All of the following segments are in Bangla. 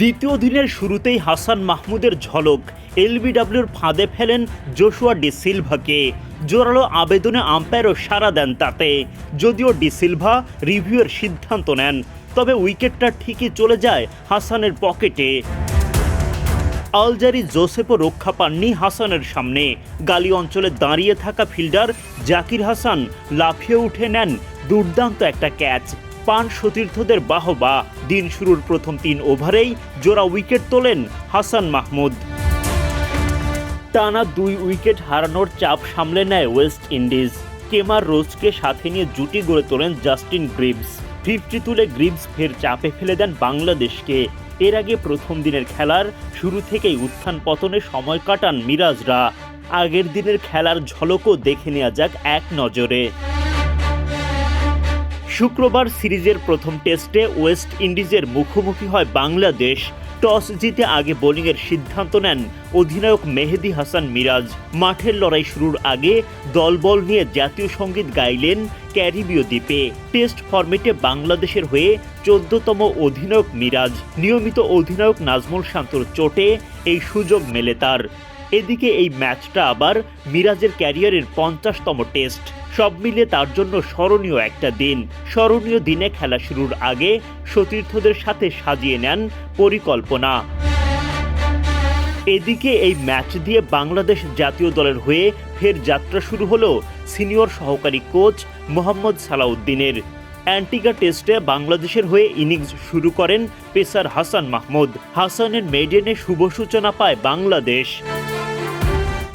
দ্বিতীয় দিনের শুরুতেই হাসান মাহমুদের ঝলক এলবিডব্লিউর ফাঁদে ফেলেন জোশুয়া ডি সিলভাকে। জোরালো আবেদনে আম্পায়ারও সাড়া দেন তাতে। যদিও ডি সিলভা রিভিউয়ের সিদ্ধান্ত নেন, তবে উইকেটটা ঠিকই চলে যায় হাসানের পকেটে। আলজারি জোসেফও রক্ষা পাননি হাসানের সামনে। গালি অঞ্চলে দাঁড়িয়ে থাকা ফিল্ডার জাকির হাসান লাফিয়ে উঠে নেন দুর্দান্ত একটা ক্যাচ। পান সতীর্থদের বাহবা। দিন শুরুর প্রথম তিন ওভারেই জোড়া উইকেট তোলেন হাসান মাহমুদ। টানা দুই উইকেট হারানোর চাপ সামলে নেয় ওয়েস্ট ইন্ডিজ। কেমার রোজকে সাথে নিয়ে জুটি গড়ে তোলেন জাস্টিন গ্রিভস। ফিফটি তুলে গ্রিভস ফের চাপে ফেলে দেন বাংলাদেশকে। এর আগে প্রথম দিনের খেলার শুরু থেকেই উত্থান পতনে সময় কাটান মিরাজরা। আগের দিনের খেলার ঝলকও দেখে নেওয়া যাক এক নজরে। শুক্রবার সিরিজের প্রথম টেস্টে ওয়েস্ট ইন্ডিজের মুখোমুখি হয় বাংলাদেশ। টস জিতে আগে বোলিংয়ের সিদ্ধান্ত নেন অধিনায়ক মেহেদি হাসান মিরাজ। মাঠের লড়াই শুরুর আগে দলবল নিয়ে জাতীয় সংগীত গাইলেন ক্যারিবীয় দ্বীপে। টেস্ট ফরম্যাটে বাংলাদেশের হয়ে চোদ্দতম অধিনায়ক মিরাজ। নিয়মিত অধিনায়ক নাজমুল শান্তর চোটে এই সুযোগ মেলে তার। এদিকে এই ম্যাচটা আবার মিরাজের ক্যারিয়ারের পঞ্চাশতম টেস্ট। সব মিলিয়ে তার জন্য স্মরণীয় একটা দিন। স্মরণীয় দিনে খেলা শুরুর আগে সতীর্থদের সাথে সাজিয়ে নেন পরিকল্পনা। এদিকে এই ম্যাচ দিয়ে বাংলাদেশ জাতীয় দলের হয়ে ফের যাত্রা শুরু হলো সিনিয়র সহকারী কোচ মোহাম্মদ সালাউদ্দিনের। অ্যান্টিগা টেস্টে বাংলাদেশের হয়ে ইনিংস শুরু করেন পেসার হাসান মাহমুদ। হাসানের মেডেনে শুভ সূচনা পায় বাংলাদেশ।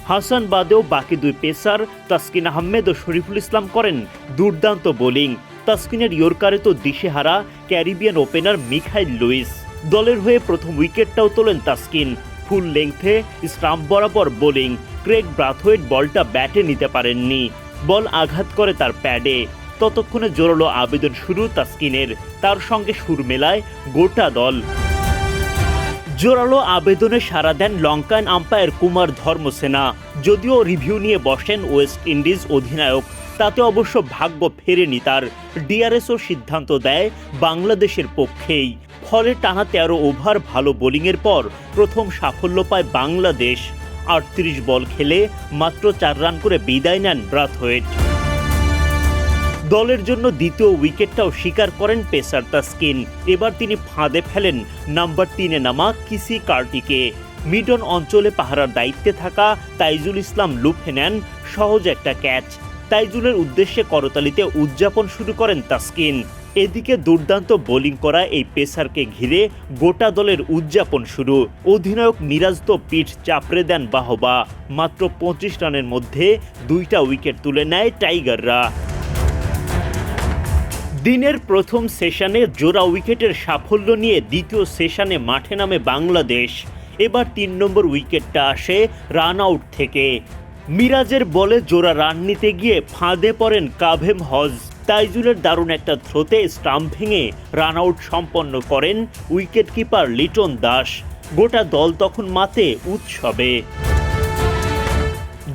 হাসান বাদেও বাকি দুই পেসার তাসকিন আহমেদ ও শরীফুল ইসলাম করেন দুর্দান্ত বোলিং। তাসকিনের ইয়র্কারে তো দিশেহারা, ক্যারিবিয়ান ওপেনার মিখাইল লুইস। দলের হয়ে প্রথম উইকেটটাও তোলেন তাসকিন। ফুল লেংথে, স্টাম্প বরাবর বোলিং। ক্রেগ ব্রাথওয়েট বলটা ব্যাটে নিতে পারেননি। বল আঘাত করে তার প্যাডে। ততক্ষণে জোরালো আবেদন শুরু তাসকিনের। তার সঙ্গে সুর মেলায় গোটা দল। জোরালো আবেদনে সাড়া দেন লঙ্কান আম্পায়ার কুমার ধর্মসেনা। যদিও রিভিউ নিয়ে বসেন ওয়েস্ট ইন্ডিজ অধিনায়ক, তাতে অবশ্য ভাগ্য ফেরেনি তার। ডিআরএসও সিদ্ধান্ত দেয় বাংলাদেশের পক্ষেই। ফলে টানা তেরো ওভার ভালো বোলিংয়ের পর প্রথম সাফল্য পায় বাংলাদেশ। আটত্রিশ বল খেলে মাত্র চার রান করে বিদায় নেন ব্রাথওয়েট দলের জন্য দ্বিতীয় উইকেটটাও স্বীকার করেন পেসার তাস্কিন। এবার তিনি ফাঁদে ফেলেন নাম্বার তিনে নামা কিসি কার্টিকে। মিডন অঞ্চলে পাহারার দায়িত্বে থাকা তাইজুল ইসলাম লুফে নেন সহজ একটা ক্যাচ। তাইজুলের উদ্দেশ্যে করতালিতে উদযাপন শুরু করেন তাস্কিন। এদিকে দুর্দান্ত বোলিং করা এই পেসারকে ঘিরে গোটা দলের উদযাপন শুরু। অধিনায়ক মিরাজ তো পিঠ চাপড়ে দেন বাহবা। মাত্র পঁচিশ রানের মধ্যে দুইটা উইকেট তুলে নেয় টাইগাররা। দিনের প্রথম সেশনে জোড়া উইকেটের সাফল্য নিয়ে দ্বিতীয় সেশনে মাঠে নামে বাংলাদেশ। এবার তিন নম্বর উইকেটটা আসে রান আউট থেকে। মিরাজের বলে জোড়া রান নিতে গিয়ে ফাঁদে পড়েন কাভেম হজ। তাইজুলের দারুণ একটা থ্রোতে স্টাম্প ভেঙে রান আউট সম্পন্ন করেন উইকেট কিপার লিটন দাস। গোটা দল তখন মাতে উৎসবে।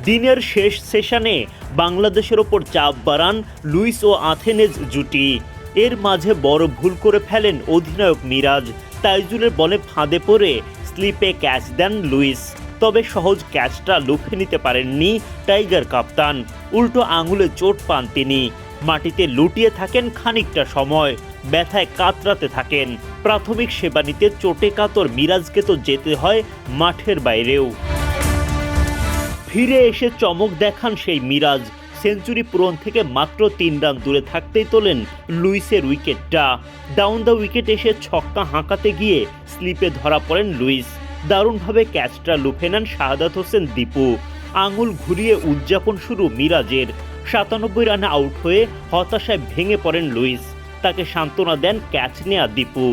দিনের শেষ সেশনে বাংলাদেশের ওপর চাপ বাড়ান লুইস ও আথেনেজ জুটি। এর মাঝে বড় ভুল করে ফেলেন অধিনায়ক মিরাজ। তাইজুলের বলে ফাঁদে পড়ে স্লিপে ক্যাচ দেন লুইস। তবে সহজ ক্যাচটা লুফে নিতে পারেননি টাইগার কাপ্তান। উল্টো আঙুলে চোট পান তিনি। মাটিতে লুটিয়ে থাকেন খানিকটা সময়। ব্যথায় কাতরাতে থাকেন। প্রাথমিক সেবা নিতে চোটে কাতর মিরাজকে তো যেতে হয় মাঠের বাইরেও। ফিরে এসে চমক দেখান সেই মিরাজ। সেঞ্চুরি পূরণ থেকে মাত্র তিন রান দূরে থাকতেই তোলেন লুইসের উইকেটটা। ডাউন দ্য উইকেট এসে ছক্কা হাঁকাতে গিয়ে স্লিপে ধরা পড়েন লুইস। দারুণভাবে ক্যাচটা লুফে নেন শাহাদাত হোসেন দীপু। আঙুল ঘুরিয়ে উদযাপন শুরু মিরাজের। সাতানব্বই রানে আউট হয়ে হতাশায় ভেঙে পড়েন লুইস। তাকে সান্ত্বনা দেন ক্যাচ নেয়া দীপু।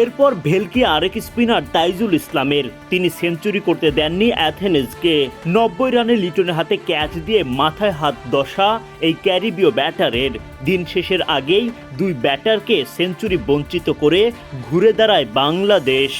এরপর ভেলকি আরেক স্পিনার তাইজুল ইসলামের। তিনি সেঞ্চুরি করতে দেননি অ্যাথেনেজকে নব্বই রানে লিটনের হাতে ক্যাচ দিয়ে মাথায় হাত দশা এই ক্যারিবীয় ব্যাটারের। দিন শেষের আগেই দুই ব্যাটারকে সেঞ্চুরি বঞ্চিত করে ঘুরে দাঁড়ায় বাংলাদেশ।